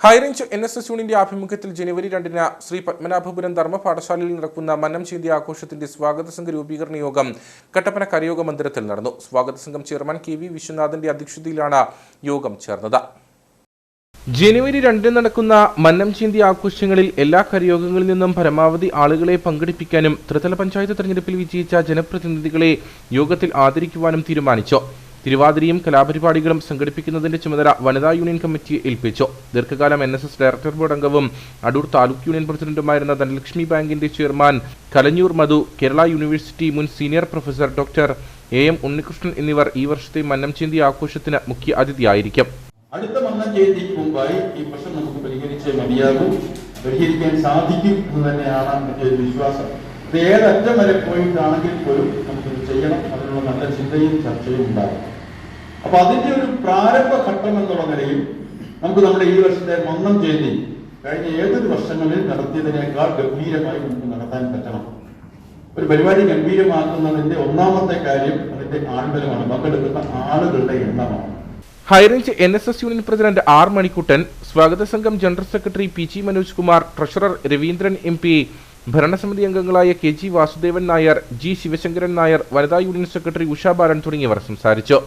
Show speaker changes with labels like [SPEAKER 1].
[SPEAKER 1] High range N S S യൂണിന്റെ ആഭിമുഖ്യത്തിൽ ജനുവരി രണ്ടിന് ശ്രീ പത്മനാഭപുരം ധർമ്മ പാഠശാലയിൽ നടക്കുന്ന മന്നം ചീന്തി ആഘോഷത്തിന്റെ സ്വാഗത സംഘ രൂപീകരണ യോഗം കട്ടപ്പന കരയോഗ മന്ദിരത്തിൽ നടന്നു. സ്വാഗത സംഘം ചെയർമാൻ കെ വി വിശ്വനാഥന്റെ അധ്യക്ഷതയിലാണ് യോഗം ചേർന്നത്. ജനുവരി രണ്ടിന് നടക്കുന്ന മന്നം ചീന്തി ആഘോഷങ്ങളിൽ എല്ലാ കരയോഗങ്ങളിൽ നിന്നും പരമാവധി ആളുകളെ പങ്കെടുപ്പിക്കാനും ത്രിതല പഞ്ചായത്ത് തെരഞ്ഞെടുപ്പിൽ വിജയിച്ച ജനപ്രതിനിധികളെ യോഗത്തിൽ ആദരിക്കുവാനും തീരുമാനിച്ചു. തിരുവാതിരയും കലാപരിപാടികളും സംഘടിപ്പിക്കുന്നതിന്റെ ചുമതല വനിതാ യൂണിയൻ കമ്മിറ്റി ഏൽപ്പിച്ചു. ദീർഘകാലം എൻ ഡയറക്ടർ ബോർഡ് അംഗവും അടൂർ താലൂക്ക് യൂണിയൻ പ്രസിഡന്റുമായിരുന്ന ധനലക്ഷ്മി ബാങ്കിന്റെ ചെയർമാൻ കലഞ്ഞൂർ മധു കേരള യൂണിവേഴ്സിറ്റി മുൻ senior professor doctor A M Unnikrishnan എന്നിവർ ഈ വർഷത്തെ മന്നം ചേന്തി ആഘോഷത്തിന് മുഖ്യ അതിഥിയായിരിക്കും.
[SPEAKER 2] അടുത്ത മന്നം ജയന്തിക്ക് മുമ്പായി ഈ പ്രശ്നം നമുക്ക് പരിഹരിച്ചേ മതിയാകും. പരിഹരിക്കാൻ സാധിക്കും എന്ന് തന്നെയാണ് എന്റെ ഒരു വിശ്വാസം. ഏതറ്റം വരെ പോയിട്ടാണെങ്കിൽ പോലും നമുക്കിത് ചെയ്യണം. അതിനുള്ള നല്ല ചിന്തയും ചർച്ചയും ഉണ്ടാകും. അപ്പൊ അതിന്റെ ഒരു പ്രാരംഭ ഘട്ടം എന്നുള്ള നിലയിൽ നമുക്ക് നമ്മുടെ ഈ വർഷത്തെ മന്നം ജയന്തി കഴിഞ്ഞ ഏതൊരു വർഷങ്ങളിൽ നടത്തിയതിനേക്കാൾ ഗംഭീരമായി നമുക്ക് നടത്താൻ പറ്റണം. ഒരു പരിപാടി ഗംഭീരമാക്കുന്നതിന്റെ ഒന്നാമത്തെ കാര്യം അതിന്റെ ആൾബലമാണ് പങ്കെടുക്കുന്ന ആളുകളുടെ എണ്ണമാണ്.
[SPEAKER 1] High range N S S union president R Manikuttan സ്വാഗത സംഘം general secretary P G Manoj Kumar treasurer Raveendran M P ഭരണസമിതി അംഗങ്ങളായ K G Vasudevan Nair G Sivasankaran Nair വനിതാ യൂണിയൻ സെക്രട്ടറി ഉഷാ ബാലൻ തുടങ്ങിയവർ സംസാരിച്ചു.